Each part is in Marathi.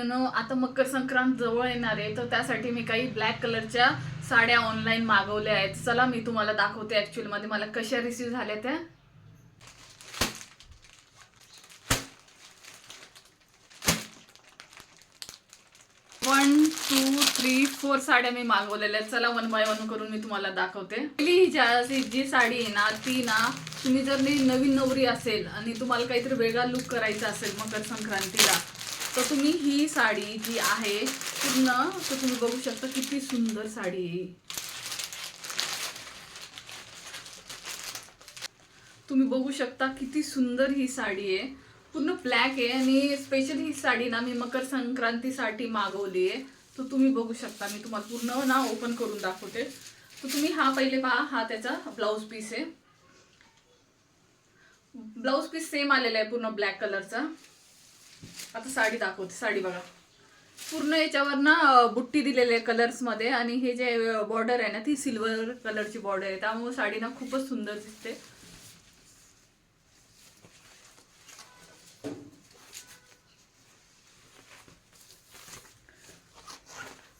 मैत्रिणींनो आता मकर संक्रांत जवळ येणार आहे तर त्यासाठी मी काही ब्लॅक कलरच्या साड्या ऑनलाईन मागवल्या आहेत. चला मी तुम्हाला दाखवते ऍक्च्युअलमध्ये मला कशा रिसीव्ह झाल्या त्या. वन टू थ्री फोर साड्या मी मागवलेल्या आहेत. चला वन बाय वन करून मी तुम्हाला दाखवते. पहिली ज्या जी साडी आहे ना ती ना तुम्ही जर नवीन नवरी असेल आणि तुम्हाला काहीतरी वेगळा लुक करायचा असेल मकर संक्रांतीला तर तुम्ही ही साडी जी आहे पूर्ण तर तुम्ही बघू शकता किती सुंदर साडी आहे. तुम्ही बघू शकता किती सुंदर ही साडी आहे. पूर्ण ब्लॅक आहे आणि स्पेशल ही साडी ना मी मकर संक्रांतीसाठी मागवली आहे. तर तुम्ही बघू शकता मी तुम्हाला पूर्ण ना ओपन करून दाखवते. तर तुम्ही हा पहिले पहा हा त्याचा ब्लाऊज पीस आहे. ब्लाऊज पीस सेम आलेला आहे पूर्ण ब्लॅक कलरचा आता साडी दाखवते साडी बघा. पूर्ण याच्यावर ना बुट्टी दिलेली आहे कलर्समध्ये आणि हे जे बॉर्डर आहे ना ती सिल्वर कलरची बॉर्डर आहे. त्यामुळे साडी ना खूपच सुंदर दिसते.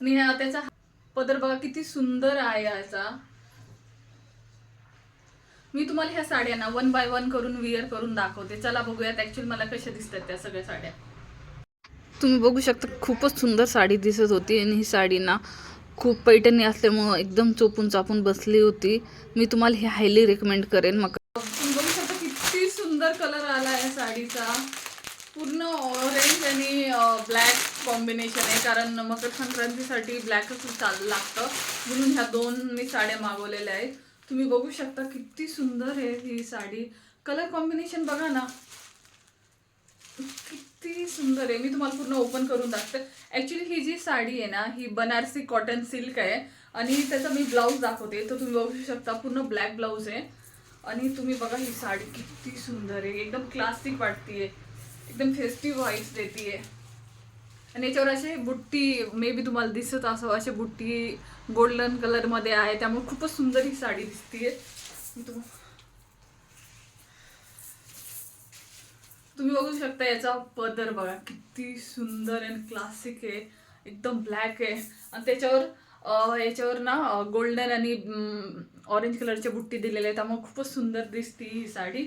आणि त्याचा पदर बघा किती सुंदर आहे याचा. मी तुम्हाला ह्या साड्या ना वन बाय वन करून विअर करून दाखवते. चला बघूयात ऍक्च्युअली मला कशा दिसतात त्या सगळ्या साड्या. तुम्ही बघू शकता खूपच सुंदर साडी दिसत होती आणि ही साडी ना खूप पैठणी असल्यामुळं एकदम चोपून चापून बसली होती. मी तुम्हाला हे हायली रेकमेंड करेन. मग तुम्ही बघू शकता किती सुंदर कलर आला आहे साडीचा. पूर्ण ऑरेंज आणि ब्लॅक कॉम्बिनेशन आहे. कारण मकर संक्रांतीसाठी ब्लॅकच चाल लागतं. म्हणून ह्या दोन मी साड्या मागवलेल्या आहेत. तुम्ही बघू शकता किती सुंदर आहे ही साडी. कलर कॉम्बिनेशन बघा ना. किती सुंदर आहे. मी तुम्हाला पूर्ण ओपन करून दाखते. ॲक्च्युली ही जी साडी आहे ना ही बनारसी कॉटन सिल्क आहे. आणि त्याचा मी ब्लाऊज दाखवते. तर तुम्ही बघू शकता पूर्ण ब्लॅक ब्लाऊज आहे. आणि तुम्ही बघा ही साडी किती सुंदर आहे. एकदम क्लासिक वाटतीये. एकदम फेस्टिव्ह देते आहे आणि याच्यावर असे बुट्टी मे बी तुम्हाला दिसत असं असे बुट्टी गोल्डन कलरमध्ये आहे. त्यामुळे खूपच सुंदर ही साडी दिसतीये. तुम्ही बघू शकता याचा पदर बघा. किती सुंदर आणि क्लासिक आहे. एकदम ब्लॅक आहे. आणि त्याच्यावर याच्यावर ना गोल्डन आणि ऑरेंज कलरच्या बुट्टी दिलेल्या आहेत. त्यामुळे खूपच सुंदर दिसते ही साडी.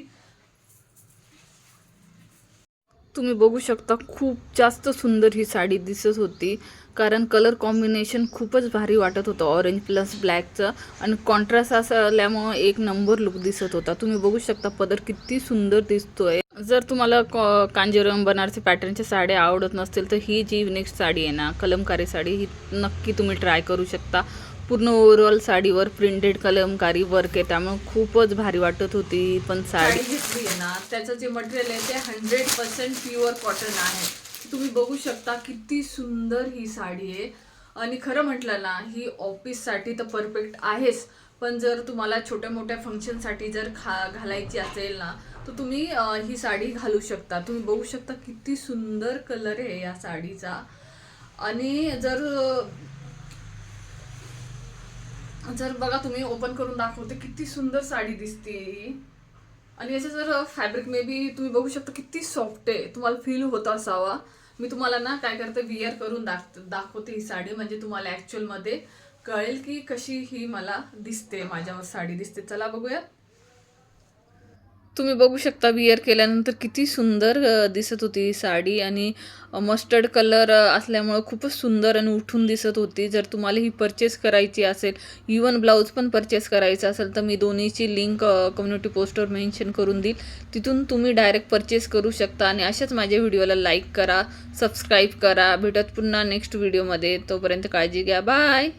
तुम्ही बघू शकता खूप जास्त सुंदर ही साडी दिसत होती. कारण कलर कॉम्बिनेशन खूपच भारी वाटत होतं ऑरेंज प्लस ब्लॅकचं आणि कॉन्ट्रास्ट असल्यामुळं एक नंबर लुक दिसत होता. तुम्ही बघू शकता पदर किती सुंदर दिसतोय. जर तुम्हाला कॉ- कांजीवरम बनारसी पॅटर्नच्या साड्या आवडत नसतील तर ही जी नेक्स्ट साडी आहे ना कलमकारी साडी ही नक्की तुम्ही ट्राय करू शकता. पूर्ण ओव्हरऑल साडीवर प्रिंटेड कलमकारी वर्क आहे. त्यामुळे खूपच भारी वाटत होती पण साडी. घेतली आहे ना त्याचं जे मटेरियल आहे ते हंड्रेड पर्सेंट प्युअर कॉटन आहे. तुम्ही बघू शकता किती सुंदर ही साडी आहे. आणि खरं म्हटलं ना ही ऑफिससाठी तर परफेक्ट आहेच. पण जर तुम्हाला छोट्या मोठ्या फंक्शनसाठी जर खा घालायची असेल ना तर तुम्ही ही साडी घालू शकता. तुम्ही बघू शकता किती सुंदर कलर आहे या साडीचा. आणि जर जर बघा तुम्ही ओपन करून दाखवते किती सुंदर साडी दिसते. ही. आणि याचं जर फॅब्रिक मे बी तुम्ही बघू शकता किती सॉफ्ट आहे. तुम्हाला फील होत असावा. मी तुम्हाला ना काय करते विअर करून दाख दाखवते ही साडी. म्हणजे तुम्हाला ॲक्च्युअलमध्ये कळेल की कशी ही मला दिसते माझ्यावर साडी दिसते. चला बघूया. तुम्ही बघू शकता वियर केल्यानंतर किती सुंदर दिसत होती ही साडी आणि मस्टर्ड कलर असल्यामुळं खूपच सुंदर आणि उठून दिसत होती. जर तुम्हाला ही परचेस करायची असेल इवन ब्लाऊज पण परचेस करायचा असेल तर मी दोन्हीची लिंक कम्युनिटी पोस्टवर मेन्शन करून देईल. तिथून तुम्ही डायरेक्ट परचेस करू शकता आणि अशाच माझ्या व्हिडिओला लाईक करा सबस्क्राईब करा. भेटत पुन्हा नेक्स्ट व्हिडिओमध्ये तोपर्यंत काळजी घ्या. बाय